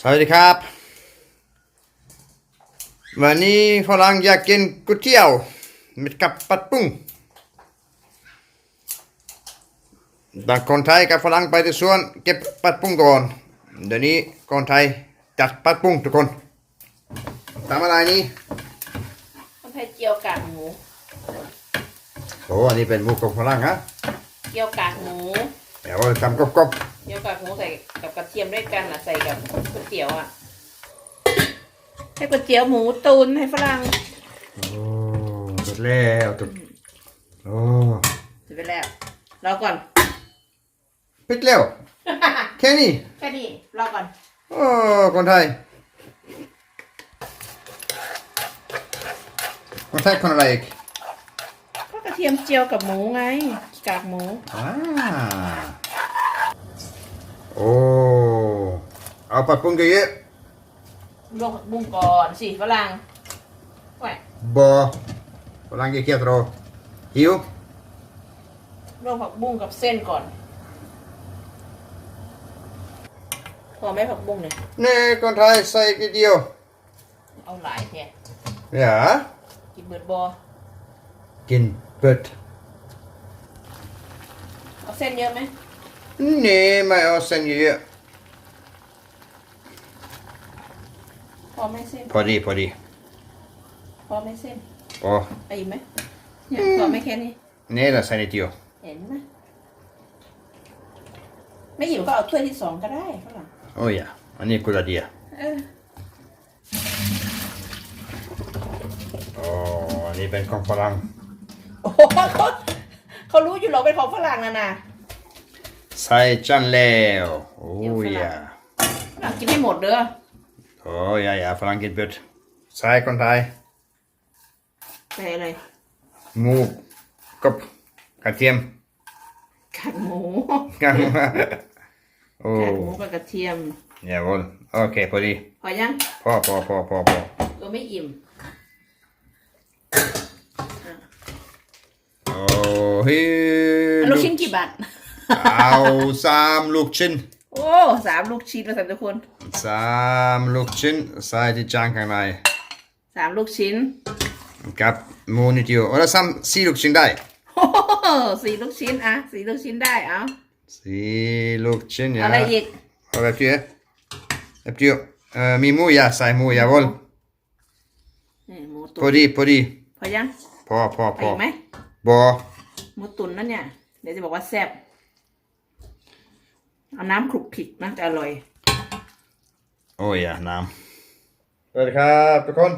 สวัสดีครับ วันนี้ฝรั่งอยากกินก๋วยเตี๋ยวมิดกับปัดปุ้งบางคนไทยกับฝรั่งไปที่สวนเก็บปัดปุ้งก่อนเดี๋ยวนี้คนไทยจัดปัดปุ้งทุกคนทำอะไรนี่ข้าวผัดเจียวกากหมูโอ้อันนี้เป็นหมูของฝรั่งฮะเจียวกากหมู เดี๋ยวเราทำกรอบเจียวกากหมูใส่กับกระเทียมด้วยกันอะใส่กับก๋วยเตี๋ยวอะให้ก๋วยเตี๋ยวหมูตุนให้ฝรั่งๆโอ้เสร็จแล้วทุกโอ้เสร็จไปแล้วรอก่อนปิดแล้วแค่นี้แค่นี้รอก่อนโอ้คนไทย คนไทยคนอะไรอีกก็กระเทียมเจียวกับหมูไง กากหมูอ่าโอ้เอาปัดปุ้งเยอะลวกผักบุ้งก่อนสิฝรั่งแหวะๆบอฝรั่งเกี่ยวๆตรอหิวลวกผักบุ้งกับเส้นก่อน พอไหมผักบุ้งเนี่ยนี่คนไทยใส่กี่เดียว เอาหลายแท้อย่ากินเบิดบอกินเปิด เอาเส้นเยอะไหมนี่ไม่เอาเส้นเยอะพอไหมเส้นพอดีพอดีพอไหมเส้นพอเอาอีกไหมเนี่ยพอไหม่แค่นี้นี่ละใส่นิดเดียวเห็นไหมไม่หิวก็เอาถ้วยที่สองก็ได้ฝรั่งโอ้ยอะอันนี้กุลาเดียเออโอ้อันนี้เป็นของฝรั่งโอ้โห เขาเขารู้อยู่หรอกเป็นของฝรั่งนะนะใส่จานแล้วโอ้ยอะฝรั่งกินให้หมดเด้อโอ้ยอะอะฝรั่งกินเปิดใส่คนไทยใส่อะไรหมูกับกระเทียมกากหมูกันโอ้กากหมูกับกระเทียมเนี่ยบอลโอเคพอดีพอยังพอพอพอพอพอก็ไม่อิ่มโอ้ เฮ้ยอันลูกชิ้นกี่บาทเอาสามลูกชิ้น โอ้สามลูกชิ้นมาสั่ทุกคนสามลูกชิ้นใส่ที่จานข้างในสามลูกชิ้นกับหมูนิดเดียวโอ้แล้วสามสี่ลูกชิ้นได้โอ้โหสี่ลูกชิ้นอะสี่ลูกชิ้นได้เอาสี่ลูกชิ้นเนี่ยอะไรอีกเอาแบบนี้แบบนี้เอ่อมีหมูยาใส่หมูยาบอลนี่หมูพตุ๋อนดีพอดีพอยังพอพอไปพออีกไหมบอ หมูตุ๋นนั่นเนี่ย เดี๋ยวจะบอกว่าแซ่บเอาน้ำคลุกคลิกนะจะอร่อย โอ้ยอะน้ำสวัสดีครับทุกคน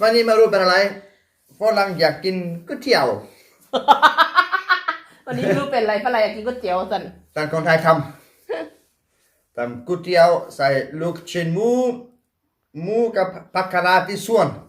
วันนี้มารู้เป็นอะไรฝรั่งอยากกินก๋วยเตี๋ยววันนี้ไม่รู้เป็นอะไรเพราะอะไรอยากกินก๋วยเตี๋ยวสันตอนคนไทยทำ ทำก๋วยเตี๋ยวใส่ลูกชิ้นหมูหมูกับผักคะน้าที่สวน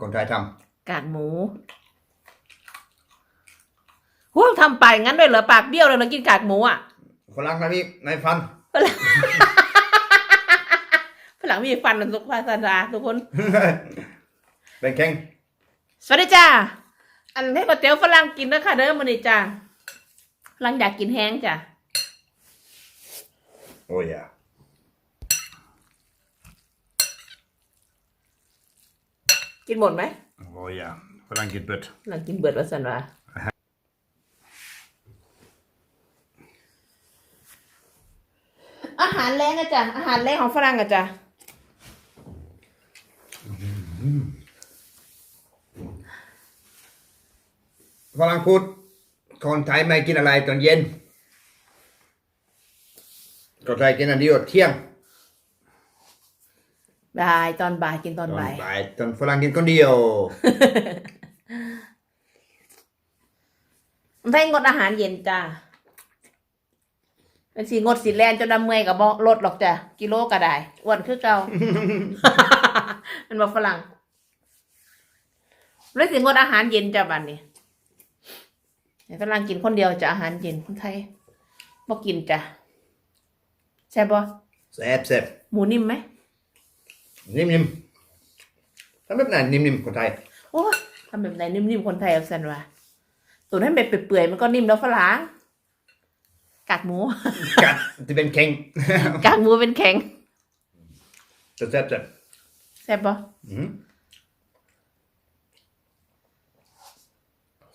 ทยดีดีชิมหมูก่อนที่คนไทยทำกากหมูโหทำไปงั้นด้วยเหรอปากเบี้ยวเลยเหรอกินกากหมูอะฝรั่งนะพี่ในฟัน ฝรั่งมีฟันทุกภาษาทุกคน เป็นแข้งสวัสดีจ้า อันให้ก๋วยเตี๋ยวฝรั่งกินนะคะเด้อมันนี่จ้าฝรั่งอยากกินแห้งจ้ะโอ้ยอะ กินหมดไหมโอ้ยอะฝรั่งกินเปิดฝรั่งกินเบิดว่าสันวะอาหารแรงอะจ้ะอาหารแรงของฝรั่งอะจ้ะฝรั่งพูดคนไทยไม่กินอะไรตอนเย็นคนไทยกินอันเดียวเที่ยง บ่ายตอนบ่ายกินตอนตอนบ่าย บ่ายตอนฝรั่งกินคนเดียวไม่งดอาหารเย็นจ้าเป็นสีงดสีแลนจนดำเมอยกับบ่ลดหรอกจ้ะกิโลก็ได้อ้วนคือเก่ามันบอกฝรั่งเลยสิงดอาหารเย็นจ้ะบัดนี้ให้ฝรั่งกินคนเดียวจะอาหารเย็นคนไทยบ่กินจ้ะใช่บบ่แซ่บแซ่บหมูนิ่มไหม นิ่มๆทำแบบไหนนิ่มๆคนไทยโอ้ยทำแบบไหนนิ่มๆคนไทยเอาสันวะตุ๋นให้แบบเปื่อยๆมันก็นิ่มแล้วฝรั่งกากหมูกัดจะเป็นเค็งกากหมูเป็นแข็งจะแซ่บแซ่บแซ่บปะอืม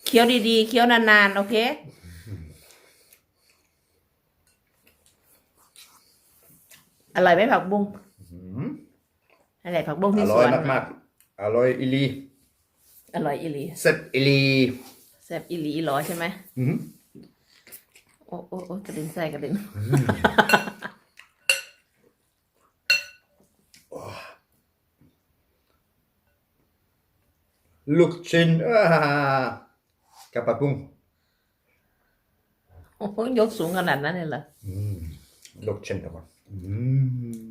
เคี้ยวดีๆเคี้ยวนานๆ โอเคอร่อยไหมผักบุ้งอืม อร่อยผักบุ้งอที่สร่อวยนมากๆ อร่อยอีหลีอร่อยอีหลีแซ่บอีหลีแซ่บอีหลีอีหลอใช่ไหมอืมโอ้โอ้โอ้กระเด็นใส่กระเด็นลูกชิ้นอ่ากับปลาปุ้งโอ้โหยกสูงขนาดนั้นเลยเหรออืมลูกชิ้นทุกคนอืม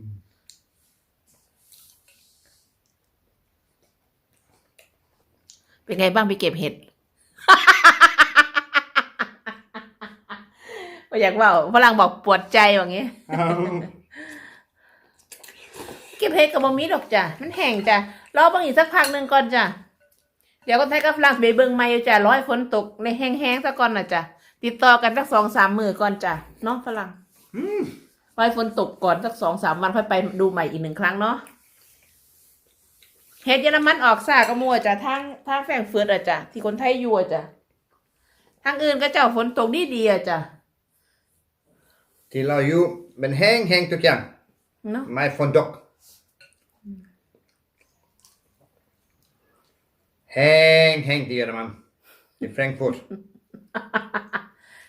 เป็นไงบ้างไปเก็บเห็ดไม่อยากว่าฝรั่งบอกปวดใจอย่างงี้เก็บเห็ดกับบะมีดอกจ้ะมันแห้งจ้ะรอบางอีกสักพักหนึ่งก่อนจ้ะเดี๋ยวก็ไทยกับฝรั่งไปเบิ่งไม่อยู่จ้ะร้อยฝนตกในแห้งๆซะก่อนน่ะจ้ะติดต่อกันสักสองสามมือก่อนจ้ะเนาะฝรั่งร้อยฝนตกก่อนสักสองสามวันค่อยไปดูใหม่อีกหนึ่งครั้งเนาะ เห็ดเยอรมันออกซากกระมัวจ้ะทางทางแฝงเฟือดอะจ้ะที่คนไทยอยู่อะจ้ะทางอื่นก็เจ้าฝนตกดีดีๆอะจ้ะที่เราอยู่เป็นแห้งแห้งทุกอย่างเนาะไม่ฝนตกแห้งแห้งที่เยอรมันที่แฟรงก์ฟุร์ต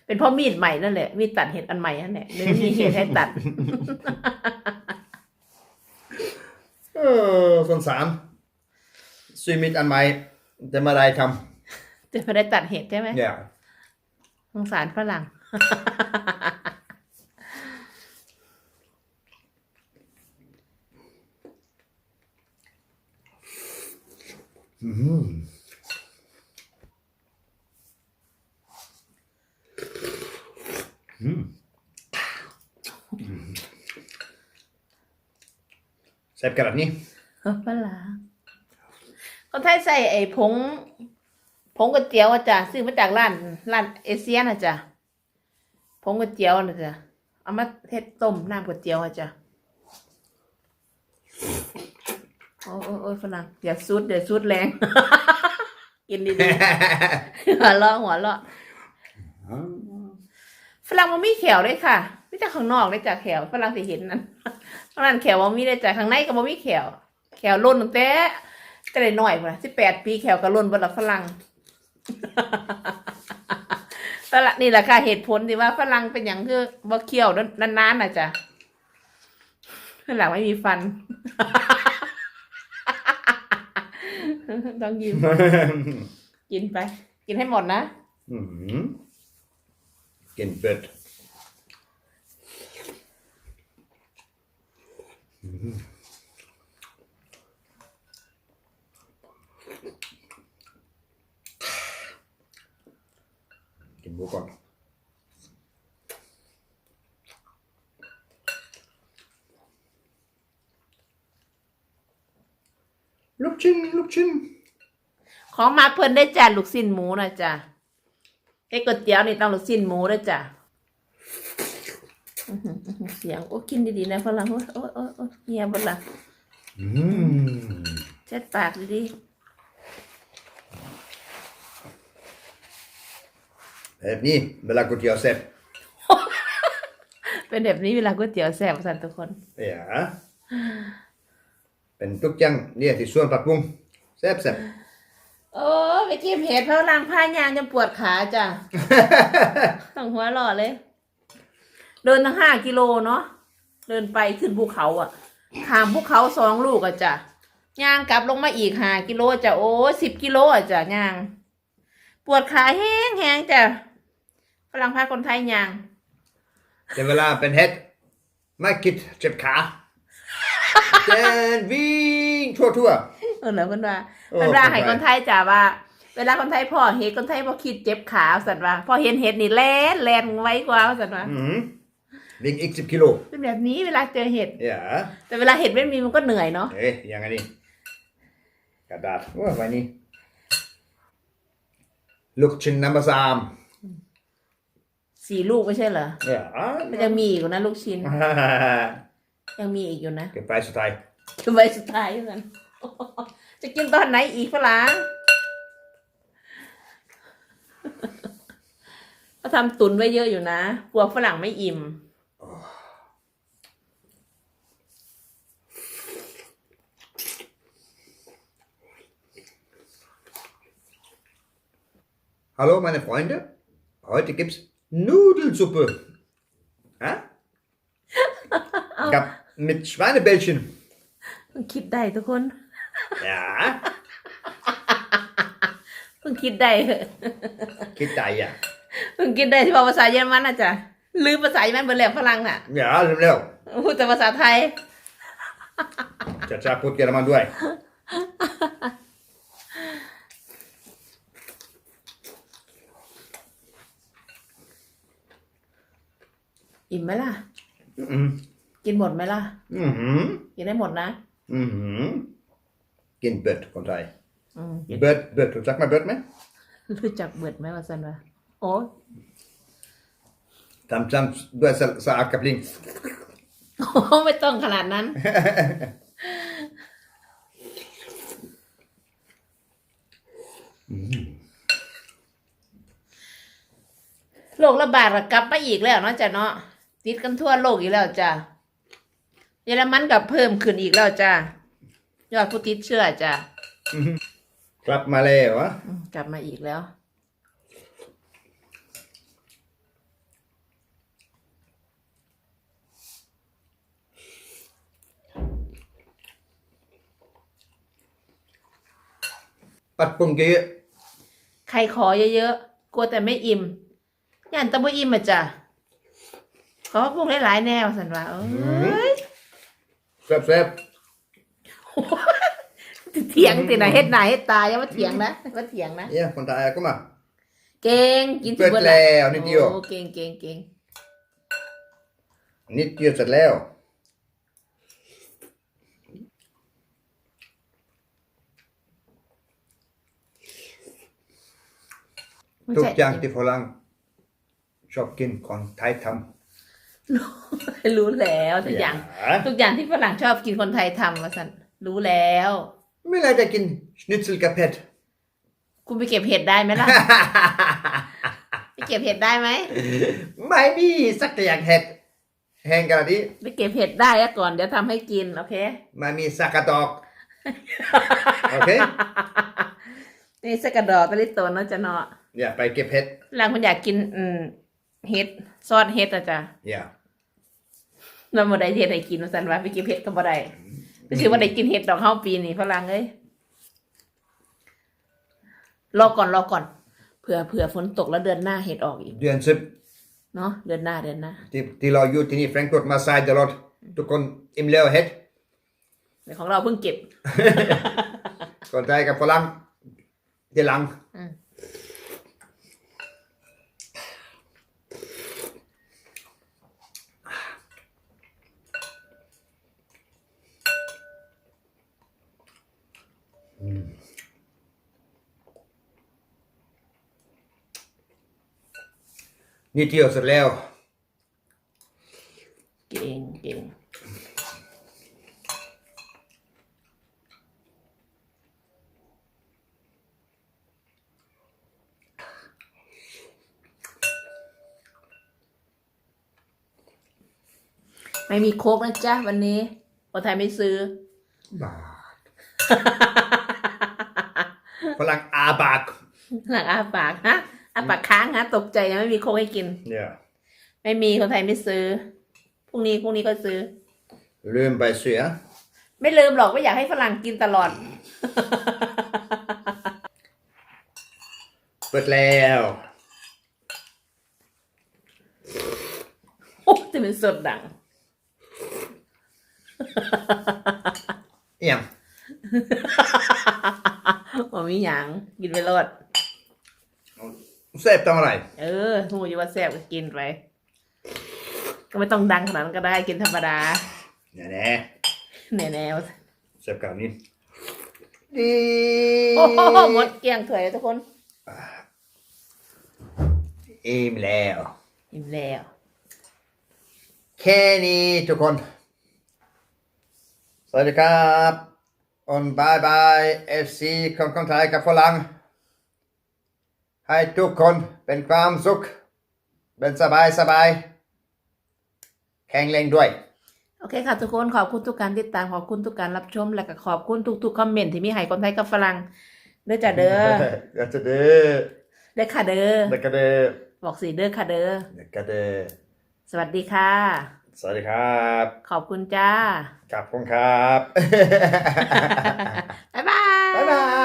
เป็นเพราะมีดใหม่นั่นแหละมีดตัดเห็ดอันใหม่นั่นแหละเลยไม่มีเห็ดให้ตัดเออสงสาร ซื้อมิดอันใหม่จะมาได้ทจะไม่ได้ตัดเห็ดใช่ไหมำเนี่ยสงสารฝรั่งแซ่บขนาดนี้เออฝรั่ง คนไทยใส่ไอ้ผง ผงก๋วยเตี๋ยวอะจ้ะซื้อมาจากร้านร้านเอเชียนะจ้ะผงก๋วยเตี๋ยวนะจ้ะเอามาเทศต้มน้ำก๋วยเตี๋ยวอะจ้ะโอ้ยโอ้ยโอ้ฝรั่งอย่าซุดเดี๋ยวซุดแรง กินดีๆหัวเราะหัวเราะฝรั่งมันมีแขวด้วยค่ะไม่จากข้างนอกเลยจากแขวฝรั่งสิเห็นนั่นฝรั่งแขวมันมีได้จากข้างในก็มันมีแขวแขวล้นตั้งแต่ แต่ได้หน่อยพุ่นสิบแปดปีแขวก็ล้นบนละฝรั่งฝรั่งนี่แหละค่ะเหตุผลที่ว่าฝรั่งเป็นอย่างคือบ่เคี้ยวนานๆน่ะจ้ะฝรั่งไม่มีฟัน ต้องยิ้มกินไป กินให้หมดนะ อืมกินเปิดกิ นหมูก่อนลูกชิ้นลูกชิ้นของมาเพิ่นได้จ้ะลูกสิ้นหมูนะจ้ะไอ้ก๋วยเตี๋ยวนี่ต้องลูกสิ้นหมูด้วยจ้ะอื้อหืออื้อหือเสียงโอ้กินดีๆนะฝรั่งโอ้ยโอ้ยโอ้ยโอ้ยเงียบหมดละอืมเช็ดปากดี แบบนี้เวลาก๋วยเตี๋ยวเสร็จๆเป็นแบบนี้เวลาก๋วยเตี๋ยวแซ่บสันทุกคน Ja. เป็นทุกอย่างเนี่ยที่ส่วนปรับปรุงแซ่บแซ่บโอ้ไปเก็บเห็ดเพราะล้างผ้ายางจะปวดขาจ้ะต้องหัวหล่อเลย เดินตั้งห้ากิโลเนาะเดินไปขึ้นภูเขาอะข้ามภูเขาสองลูกอะจ้ะย่างกลับลงมาอีกห้ากิโลจ้ะโอ้สิบกิโลอะจ้ะย่าง ปวดขาแห้งแห้งจ้ะ ฝรั่งพาคนไทยย่างแต่เวลาเป็นเฮ็ดไม่คิดเจ็บขาเดินวิ่งทั่วทั่วเออเหรอเพิ่นว่าโอ้เพิ่นว่าให้เข้าใจคนไทยจ้าว่า เวลาคนไทยพ่อเฮ็ดคนไทยบ่คิดเจ็บขาสัตว์ว่าพอเห็นเห็ดนี่แล่นแล่นไวกว่าสัตว์ว่าๆอืมวิ่งอีกสิบกิโลเป็นแบบนี้เวลาเจอเห็ดอย่าแต่เวลาเห็ดไม่มีมันก็เหนื่อยเนาะเอ้ยยังไงนี่กระดาษว่าไว้นี่ลูกชิ้นน้ำปลาซาม สี่ลูกไม่ใช่เหรออย่ามันยังมีอีกอยู่นะลูกชิ้น ยังมีอีกอยู่นะเก็บไปสุดท้ายคือใบสุดท้ายอยู่กันจะกินตอนไหนอีกฝรั่งก็ทำตุนไว้เยอะอยู่นะกลัวฝรั่งไม่อิ่ม Hallo meine Freunde, heute gibt's Nudelsuppe. Hä? Gab mit Schweinebällchen. เพิ่งคิดได้ทุกคน Ja, เพิ่งคิดได้เหอะ geht da ja. เพิ่งคิดได้ที่บอกภาษาเยอรมันนะจ๊ะลืมภาษาเยอรมันเบอร์แล้วฝรั่งน่ะ Ja, ลืมแล้วพูดแต่ภาษาไทยจะจะพูดเยอรมันด้วย อิ่มไหมล่ะ อืมกินหมดไหมล่ะ อืมกินได้หมดนะ อืมกินเบิดคนไทยอืมกินเบิดเบิดรู้จักไหมเบิดไหมรู้จักเบิดไหมว่าสันวะโอ้ยทำจำด้วยสสะอาดกับลิงไม่ต้องขนาดนั้น โรคระบาดระกลับมาอีกแล้วเนาะจ้ะเนาะ ติดกันทั่วโลกอีกแล้วจ้ะเยอรมันกับเพิ่มขึ้นอีกแล้วจ้ะยอดผู้ติดเชื้อจ้ะกลับมาแล้ววะอืมกลับมาอีกแล้ว ปัดปุ่งเกยใครขอเยอะๆกลัวแต่ไม่อิ่มย่านตะบ่อิ่มอะจ้ะ ขอพวกหลายๆแนวสันว่าเอ้ยแซ่บแซ่บเถียงตินะเฮ็ดหน้าเฮ็ดตาอย่ามาเถียงนะมาเถียงนะ เนี่ยคนไทยก็มา เก่งกินเปิดแล้ว นิดเดียว โอ้เก่งเก่งเก่งนิดเดียวเสร็จแล้วไม่ทุกใช่อย่างที่ฝรั่งชอบกินคนไทยท รู้แล้วำทุกอย่างาทุกอย่างที่ฝรั่งชอบกินคนไทยทำมาสันรู้แล้วไม่ไรจะกินชนิตซิลกับเผ็ดคุณไปเก็บเห็ดได้ไหมล่ะไปเก็บเห็ดได้ไหมไม่มีสักอย่างเห็ดแห้งกระดิไปเก็บเห็ดได้แล้วก่อนเดี๋ยวทำให้กินโอเคไม่มีสักกระดอกโอเคนี่สกกระดอกตะลิโตนเนาะจะเนาะอย่าไปเก็บเห็ดหลังคนอยากกินอืม เห็ดซอสเห็ดอะจ้ะอย่าเราบ่ได้เห็ดให้กินว่าซั่นว่าไปกินเห็ดก็บ่ได้ก็คือว่าได้กินเห็ดดอกเฮาปีนี้ฝรั่งเอ้ยรอก่อนรอก่อนเผื่อเผื่อฝนตกแล้วเดือนหน้าเห็ดออกอีก เดือนสิบเนาะเดือนหน้าเดือนหน้าที่ที่เราอยู่ที่นี่แฟรงก์เฟิร์ตมาไซด์ตลอดทุกคนอิ่มแล้วเห็ดแต่ของเราเพิ่งเก็บ คนไทยกับฝรั่งที่หลัง อืม นี่เที่ยวเสร็จแล้ว เก่งเก่งไม่มีโค้กนะจ๊ะวันนี้คนไทยไม่ซื้อ บาทฝรั่งอาบาก หลังอาปากฮะ อาปากค้างฮะตกใจยังไม่มีโค้กให้กินเนี่ยไม่มีคนไทยไม่ซื้อพรุ่งนี้พรุ่งนี้ก็ซื้อ ลืมไปเสีย ไม่ลืมหรอกว่าอยากให้ฝรั่งกินตลอด เปิดแล้ว โอ้เป็นสดดัง เอียงบ่มีหยังกินไปรด เสพต้องอะไร เออหูอยู่ว่าแซ่บก็กินไป ก็ไม่ต้องดังขนาดนั้นก็ได้กินธรรมดาเนี่ยแน่แน่ๆเสพกับนี้ดีโอ้โหหมดเกลี้ยงถ้วยเลยทุกคนอิ่มแล้วอิ่มแล้ว แค่นี้ทุกคน สวัสดีครับอนบายบายเอฟซีคนคนไทยกับฝรั่ง ให้ทุกคนเป็นความสุข เป็นสบายสบาย แข็งแรงด้วย โอเคค่ะทุกคนขอบคุณทุกการติดตามขอบคุณทุกการรับชม และก็ขอบคุณทุกๆคอมเมนต์ที่มีให้คนไทยกับฝรั่งเด้อจ้ะเด้อเดี๋ยวจะเด้อเด้อค่ะเด้อเดี๋ยวก็เด้อบอกสิเด้อค่ะเด้อเดี๋ยวก็เด้อสวัสดีค่ะ สวัสดีครับ ขอบคุณจ้าขอบคุณครับ